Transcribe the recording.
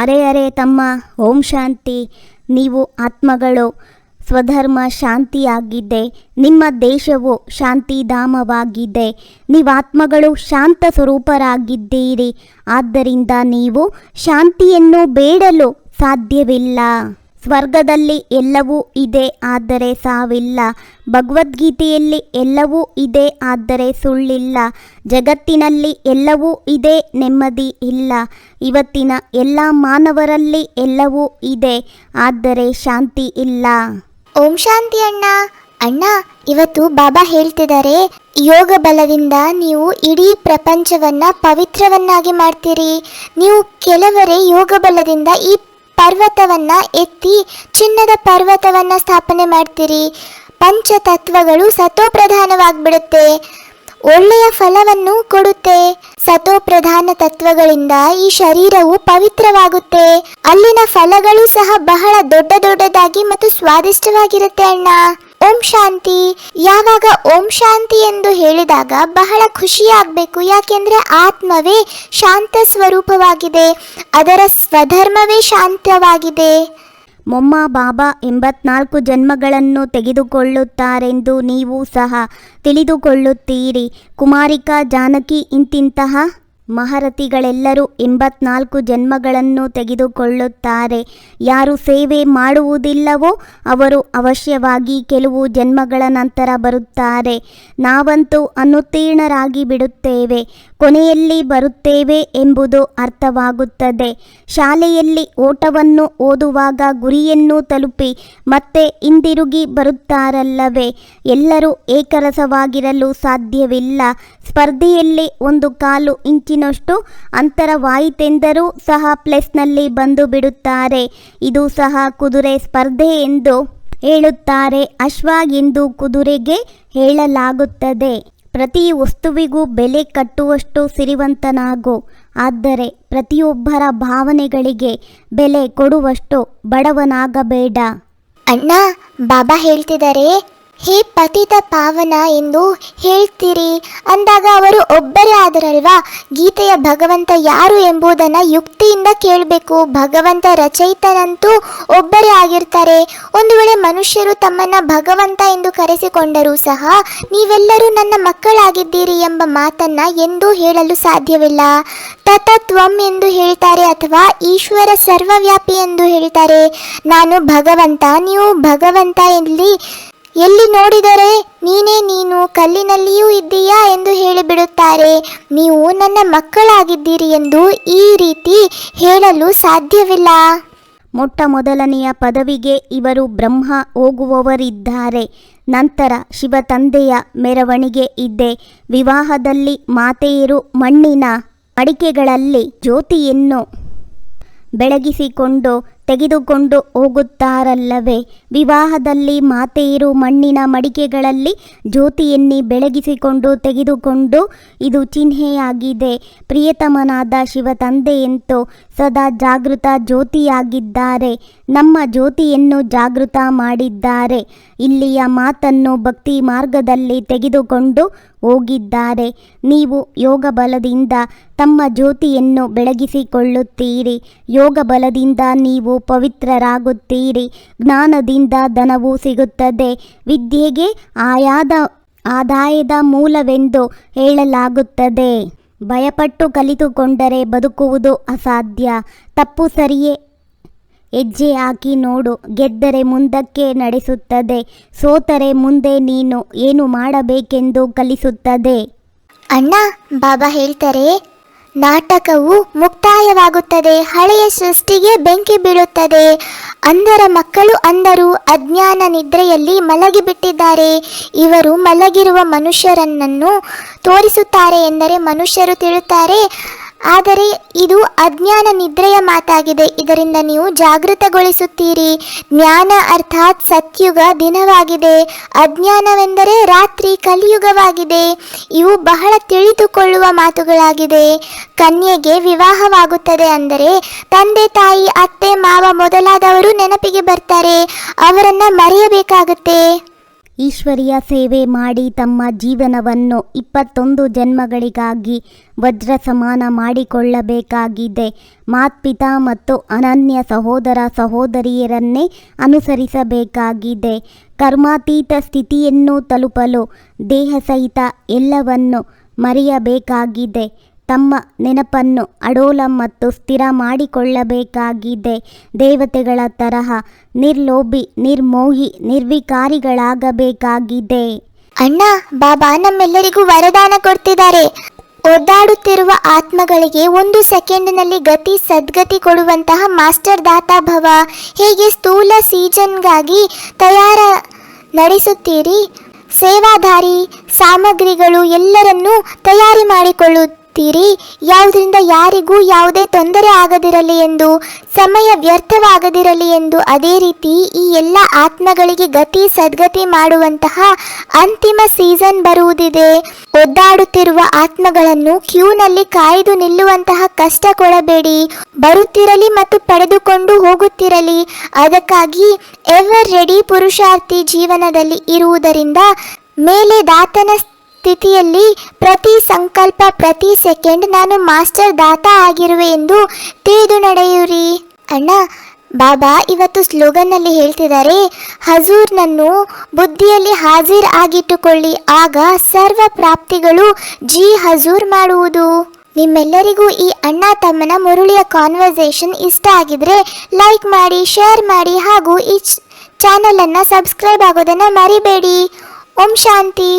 ಅರೆ ಅರೆ ತಮ್ಮ, ಓಂ ಶಾಂತಿ. ನೀವು ಆತ್ಮಗಳು, ಸ್ವಧರ್ಮ ಶಾಂತಿಯಾಗಿದೆ. ನಿಮ್ಮ ದೇಶವು ಶಾಂತಿಧಾಮವಾಗಿದೆ. ನೀವಾತ್ಮಗಳು ಶಾಂತ ಸ್ವರೂಪರಾಗಿದ್ದೀರಿ. ಆದ್ದರಿಂದ ನೀವು ಶಾಂತಿಯನ್ನು ಬೇಡಲು ಸಾಧ್ಯವಿಲ್ಲ. ಸ್ವರ್ಗದಲ್ಲಿ ಎಲ್ಲವೂ ಇದೆ ಆದರೆ ಸಾವಿಲ್ಲ. ಭಗವದ್ಗೀತೆಯಲ್ಲಿ ಎಲ್ಲವೂ ಇದೆ ಆದರೆ ಸುಳ್ಳಿಲ್ಲ. ಜಗತ್ತಿನಲ್ಲಿ ಎಲ್ಲವೂ ಇದೆ ನೆಮ್ಮದಿ ಇಲ್ಲ. ಇವತ್ತಿನ ಎಲ್ಲ ಮಾನವರಲ್ಲಿ ಎಲ್ಲವೂ ಇದೆ ಆದರೆ ಶಾಂತಿ ಇಲ್ಲ. ಓಂ ಶಾಂತಿ ಅಣ್ಣ. ಅಣ್ಣ, ಇವತ್ತು ಬಾಬಾ ಹೇಳ್ತಿದ್ದಾರೆ, ಯೋಗ ಬಲದಿಂದ ನೀವು ಇಡೀ ಪ್ರಪಂಚವನ್ನ ಪವಿತ್ರವನ್ನಾಗಿ ಮಾಡ್ತೀರಿ. ನೀವು ಕೆಲವರೇ ಯೋಗ ಬಲದಿಂದ ಈ ಪರ್ವತವನ್ನ ಎತ್ತಿ ಚಿನ್ನದ ಪರ್ವತವನ್ನ ಸ್ಥಾಪನೆ ಮಾಡ್ತೀರಿ. ಪಂಚತತ್ವಗಳು ಸತೋಪ್ರಧಾನವಾಗ್ಬಿಡುತ್ತೆ ಒಳ್ಳೆಯ ಫಲವನ್ನು ಕೊಡುತ್ತೆ. ಸತೋ ಪ್ರಧಾನ ತತ್ವಗಳಿಂದ ಈ ಶರೀರವು ಪವಿತ್ರವಾಗುತ್ತೆ. ಅಲ್ಲಿನ ಫಲಗಳು ಸಹ ಬಹಳ ದೊಡ್ಡ ದೊಡ್ಡದಾಗಿ ಮತ್ತು ಸ್ವಾದಿಷ್ಟವಾಗಿರುತ್ತೆ ಅಣ್ಣ. ಓಂ ಶಾಂತಿ. ಯಾವಾಗ ಓಂ ಶಾಂತಿ ಎಂದು ಹೇಳಿದಾಗ ಬಹಳ ಖುಷಿಯಾಗಬೇಕು. ಯಾಕೆಂದರೆ ಆತ್ಮವೇ ಶಾಂತ ಸ್ವರೂಪವಾಗಿದೆ. ಅದರ ಸ್ವಧರ್ಮವೇ ಶಾಂತವಾಗಿದೆ. ಮೊಮ್ಮ ಬಾಬಾ ಎಂಬತ್ನಾಲ್ಕು ಜನ್ಮಗಳನ್ನು ತೆಗೆದುಕೊಳ್ಳುತ್ತಾರೆಂದು ನೀವು ಸಹ ತಿಳಿದುಕೊಳ್ಳುತ್ತೀರಿ. ಕುಮಾರಿಕಾ ಜಾನಕಿ ಇಂತಿಂತಹ ಮಹರತಿಗಳೆಲ್ಲರೂ ಎಂಬತ್ನಾಲ್ಕು ಜನ್ಮಗಳನ್ನು ತೆಗೆದುಕೊಳ್ಳುತ್ತಾರೆ. ಯಾರು ಸೇವೆ ಮಾಡುವುದಿಲ್ಲವೋ ಅವರು ಅವಶ್ಯವಾಗಿ ಕೆಲವು ಜನ್ಮಗಳ ನಂತರ ಬರುತ್ತಾರೆ. ನಾವಂತೂ ಅನುತ್ತೀರ್ಣರಾಗಿ ಬಿಡುತ್ತೇವೆ. ಕೊನೆಯಲ್ಲಿ ಬರುತ್ತೇವೆ ಎಂಬುದು ಅರ್ಥವಾಗುತ್ತದೆ. ಶಾಲೆಯಲ್ಲಿ ಓಟವನ್ನು ಓದುವಾಗ ಗುರಿಯನ್ನು ತಲುಪಿ ಮತ್ತೆ ಹಿಂದಿರುಗಿ ಬರುತ್ತಾರಲ್ಲವೇ? ಎಲ್ಲರೂ ಏಕರಸವಾಗಿರಲು ಸಾಧ್ಯವಿಲ್ಲ. ಸ್ಪರ್ಧೆಯಲ್ಲಿ ಒಂದು ಕಾಲು ಇಂಚಿನಷ್ಟು ಅಂತರವಾಯಿತೆಂದರೂ ಸಹ ಪ್ಲಸ್ನಲ್ಲಿ ಬಂದು ಬಿಡುತ್ತಾರೆ. ಇದು ಸಹ ಕುದುರೆ ಸ್ಪರ್ಧೆ ಎಂದು ಹೇಳುತ್ತಾರೆ. ಅಶ್ವ ಎಂದು ಕುದುರೆಗೆ ಹೇಳಲಾಗುತ್ತದೆ. ಪ್ರತಿ ವಸ್ತುವಿಗೂ ಬೆಲೆ ಕಟ್ಟುವಷ್ಟು ಸಿರಿವಂತನಾಗು. ಆದರೆ ಪ್ರತಿಯೊಬ್ಬರ ಭಾವನೆಗಳಿಗೆ ಬೆಲೆ ಕೊಡುವಷ್ಟು ಬಡವನಾಗಬೇಡ. ಅಣ್ಣ ಬಾಬಾ ಹೇಳ್ತಿದ್ದಾರೆ ಹೇ ಪತಿತ ಪಾವನ ಎಂದು ಹೇಳ್ತೀರಿ? ಅಂದಾಗ ಅವರು ಒಬ್ಬರೇ ಆದರಲ್ವಾ? ಗೀತೆಯ ಭಗವಂತ ಯಾರು ಎಂಬುದನ್ನು ಯುಕ್ತಿಯಿಂದ ಕೇಳಬೇಕು. ಭಗವಂತ ರಚಯಿತನಂತೂ ಒಬ್ಬರೇ ಆಗಿರ್ತಾರೆ. ಒಂದು ವೇಳೆ ಮನುಷ್ಯರು ತಮ್ಮನ್ನ ಭಗವಂತ ಎಂದು ಕರೆಸಿಕೊಂಡರೂ ಸಹ ನೀವೆಲ್ಲರೂ ನನ್ನ ಮಕ್ಕಳಾಗಿದ್ದೀರಿ ಎಂಬ ಮಾತನ್ನ ಎಂದೂ ಹೇಳಲು ಸಾಧ್ಯವಿಲ್ಲ. ತತತ್ವಂ ಎಂದು ಹೇಳ್ತಾರೆ ಅಥವಾ ಈಶ್ವರ ಸರ್ವವ್ಯಾಪಿ ಎಂದು ಹೇಳ್ತಾರೆ. ನಾನು ಭಗವಂತ, ನೀವು ಭಗವಂತ ಎಲ್ಲಿ ಎಲ್ಲಿ ನೋಡಿದರೆ ನೀನೇ ನೀನು ಕಲ್ಲಿನಲ್ಲಿಯೂ ಇದ್ದೀಯಾ ಎಂದು ಹೇಳಿಬಿಡುತ್ತಾರೆ. ನೀವು ನನ್ನ ಮಕ್ಕಳಾಗಿದ್ದೀರಿ ಎಂದು ಈ ರೀತಿ ಹೇಳಲು ಸಾಧ್ಯವಿಲ್ಲ. ಮೊಟ್ಟ ಮೊದಲನೆಯ ಪದವಿಗೆ ಇವರು ಬ್ರಹ್ಮ ಹೋಗುವವರಿದ್ದಾರೆ. ನಂತರ ಶಿವ ತಂದೆಯ ಮೆರವಣಿಗೆ ಇದೆ. ವಿವಾಹದಲ್ಲಿ ಮಾತೆಯರು ಮಣ್ಣಿನ ಅಡಿಕೆಗಳಲ್ಲಿ ಜ್ಯೋತಿಯನ್ನು ಬೆಳಗಿಸಿಕೊಂಡು ತೆಗೆದುಕೊಂಡು ಹೋಗುತ್ತಾರಲ್ಲವೇ? ವಿವಾಹದಲ್ಲಿ ಮಾತೆಯರು ಮಣ್ಣಿನ ಮಡಿಕೆಗಳಲ್ಲಿ ಜ್ಯೋತಿಯನ್ನಿ ಬೆಳಗಿಸಿಕೊಂಡು ತೆಗೆದುಕೊಂಡು ಇದು ಚಿಹ್ನೆಯಾಗಿದೆ. ಪ್ರಿಯತಮನಾದ ಶಿವ ತಂದೆಯಂತೂ ಸದಾ ಜಾಗೃತ ಜ್ಯೋತಿಯಾಗಿದ್ದಾರೆ. ನಮ್ಮ ಜ್ಯೋತಿಯನ್ನು ಜಾಗೃತ ಮಾಡಿದ್ದಾರೆ. ಇಲ್ಲಿಯ ಮಾತನ್ನು ಭಕ್ತಿ ಮಾರ್ಗದಲ್ಲಿ ತೆಗೆದುಕೊಂಡು ಹೋಗಿದ್ದಾರೆ. ನೀವು ಯೋಗ ಬಲದಿಂದ ತಮ್ಮ ಜ್ಯೋತಿಯನ್ನು ಬೆಳಗಿಸಿಕೊಳ್ಳುತ್ತೀರಿ. ಯೋಗ ಬಲದಿಂದ ನೀವು ಪವಿತ್ರರಾಗುತ್ತೀರಿ. ಜ್ಞಾನದಿಂದ ಧನವು ಸಿಗುತ್ತದೆ. ವಿದ್ಯೆಗೆ ಆಯಾದ, ಆದಾಯದ ಮೂಲವೆಂದು ಹೇಳಲಾಗುತ್ತದೆ. ಭಯಪಟ್ಟು ಕಲಿತುಕೊಂಡರೆ ಬದುಕುವುದು ಅಸಾಧ್ಯ. ತಪ್ಪು ಸರಿಯೇ. ಹೆಜ್ಜೆ ಹಾಕಿ ನೋಡು. ಗೆದ್ದರೆ ಮುಂದಕ್ಕೆ ನಡೆಸುತ್ತದೆ. ಸೋತರೆ ಮುಂದೆ ನೀನು ಏನು ಮಾಡಬೇಕೆಂದು ಕಲಿಸುತ್ತದೆ. ಅಣ್ಣ, ಬಾಬಾ ಹೇಳ್ತಾರೆ ನಾಟಕವು ಮುಕ್ತಾಯವಾಗುತ್ತದೆ, ಹಳೆಯ ಸೃಷ್ಟಿಗೆ ಬೆಂಕಿ ಬೀಳುತ್ತದೆ. ಅಂದರ ಮಕ್ಕಳು ಅಂದರು ಅಜ್ಞಾನ ನಿದ್ರೆಯಲ್ಲಿ ಮಲಗಿಬಿಟ್ಟಿದ್ದಾರೆ. ಇವರು ಮಲಗಿರುವ ಮನುಷ್ಯರನ್ನು ತೋರಿಸುತ್ತಾರೆ ಎಂದರೆ ಮನುಷ್ಯರು ತಿಳುತ್ತಾರೆ ಆದರೆ ಇದು ಅಜ್ಞಾನ ನಿದ್ರೆಯ ಮಾತಾಗಿದೆ. ಇದರಿಂದ ನೀವು ಜಾಗೃತಗೊಳಿಸುತ್ತೀರಿ. ಜ್ಞಾನ ಅರ್ಥಾತ್ ಸತ್ಯುಗ ದಿನವಾಗಿದೆ. ಅಜ್ಞಾನವೆಂದರೆ ರಾತ್ರಿ ಕಲಿಯುಗವಾಗಿದೆ. ಇವು ಬಹಳ ತಿಳಿದುಕೊಳ್ಳುವ ಮಾತುಗಳಾಗಿದೆ. ಕನ್ಯೆಗೆ ವಿವಾಹವಾಗುತ್ತದೆ ಅಂದರೆ ತಂದೆ, ತಾಯಿ, ಅತ್ತೆ, ಮಾವ ಮೊದಲಾದವರು ನೆನಪಿಗೆ ಬರ್ತಾರೆ. ಅವರನ್ನು ಮರೆಯಬೇಕಾಗುತ್ತೆ. ಈಶ್ವರಿಯ ಸೇವೆ ಮಾಡಿ ತಮ್ಮ ಜೀವನವನ್ನು ಇಪ್ಪತ್ತೊಂದು ಜನ್ಮಗಳಿಗಾಗಿ ವಜ್ರ ಸಮಾನ ಮಾಡಿಕೊಳ್ಳಬೇಕಾಗಿದೆ. ಮಾತ್ಪಿತಾ ಮತ್ತು ಅನನ್ಯ ಸಹೋದರ ಸಹೋದರಿಯರನ್ನೇ ಅನುಸರಿಸಬೇಕಾಗಿದೆ. ಕರ್ಮಾತೀತ ಸ್ಥಿತಿಯನ್ನು ತಲುಪಲು ದೇಹ ಸಹಿತ ಎಲ್ಲವನ್ನು ಮರೆಯಬೇಕಾಗಿದೆ. ತಮ್ಮ ನೆನಪನ್ನು ಅಡೋಲ ಮತ್ತು ಸ್ಥಿರ ಮಾಡಿಕೊಳ್ಳಬೇಕಾಗಿದೆ. ದೇವತೆಗಳ ತರಹ ನಿರ್ಲೋಭಿ, ನಿರ್ಮೋಹಿ, ನಿರ್ವಿಕಾರಿಗಳಾಗಬೇಕಾಗಿದೆ. ಅಣ್ಣ, ಬಾಬಾ ನಮ್ಮೆಲ್ಲರಿಗೂ ವರದಾನ ಕೊಡ್ತಿದ್ದಾರೆ. ಒದ್ದಾಡುತ್ತಿರುವ ಆತ್ಮಗಳಿಗೆ ಒಂದು ಸೆಕೆಂಡ್ನಲ್ಲಿ ಗತಿ, ಸದ್ಗತಿ ಕೊಡುವಂತಹ ಮಾಸ್ಟರ್ ದಾತಾ ಭವ. ಹೀಗೆ ಸ್ಥೂಲ ಸೀಜನ್ಗಾಗಿ ತಯಾರ ನಡೆಸುತ್ತೀರಿ? ಸೇವಾಧಾರಿ, ಸಾಮಗ್ರಿಗಳು ಎಲ್ಲರನ್ನೂ ತಯಾರಿ ಮಾಡಿಕೊಳ್ಳುತ್ತೀರಿ ಯಾವುದರಿಂದ ಯಾರಿಗೂ ಯಾವುದೇ ತೊಂದರೆ ಆಗದಿರಲಿ ಎಂದು, ಸಮಯ ವ್ಯರ್ಥವಾಗದಿರಲಿ ಎಂದು ಅದೇ ರೀತಿ ಈ ಎಲ್ಲ ಆತ್ಮಗಳಿಗೆ ಗತಿ ಸದ್ಗತಿ ಮಾಡುವಂತಹ ಅಂತಿಮ ಸೀಸನ್ ಬರುವುದಿದೆ. ಒದ್ದಾಡುತ್ತಿರುವ ಆತ್ಮಗಳನ್ನು ಕ್ಯೂನಲ್ಲಿ ಕಾಯ್ದು ನಿಲ್ಲುವಂತಹ ಕಷ್ಟ ಕೊಡಬೇಡಿ. ಬರುತ್ತಿರಲಿ ಮತ್ತು ಪಡೆದುಕೊಂಡು ಹೋಗುತ್ತಿರಲಿ. ಅದಕ್ಕಾಗಿ ಎವರ್ ರೆಡಿ ಪುರುಷಾರ್ಥಿ ಜೀವನದಲ್ಲಿ ಇರುವುದರಿಂದ ಮೇಲೆ ದಾತನ ಸ್ಥಿತಿಯಲ್ಲಿ ಪ್ರತಿ ಸಂಕಲ್ಪ, ಪ್ರತಿ ಸೆಕೆಂಡ್ ನಾನು ಮಾಸ್ಟರ್ ದಾತ ಆಗಿರುವೆ ಎಂದು ತಿಳಿದು ನಡೆಯುರಿ. ಅಣ್ಣ, ಬಾಬಾ ಇವತ್ತು ಸ್ಲೋಗನ್ನಲ್ಲಿ ಹೇಳ್ತಿದ್ದಾರೆ, ಹಜೂರ್ನನ್ನು ಬುದ್ಧಿಯಲ್ಲಿ ಹಾಜಿರ್ ಆಗಿಟ್ಟುಕೊಳ್ಳಿ, ಆಗ ಸರ್ವ ಪ್ರಾಪ್ತಿಗಳು ಜಿ ಹಜೂರ್ ಮಾಡುವುದು. ನಿಮ್ಮೆಲ್ಲರಿಗೂ ಈ ಅಣ್ಣ ತಮ್ಮನ ಮುರುಳಿಯ ಕಾನ್ವರ್ಸೇಷನ್ ಇಷ್ಟ ಆಗಿದ್ರೆ ಲೈಕ್ ಮಾಡಿ, ಶೇರ್ ಮಾಡಿ ಹಾಗೂ ಈ ಚಾನಲನ್ನು ಸಬ್ಸ್ಕ್ರೈಬ್ ಆಗೋದನ್ನು ಮರಿಬೇಡಿ. ಓಂ ಶಾಂತಿ.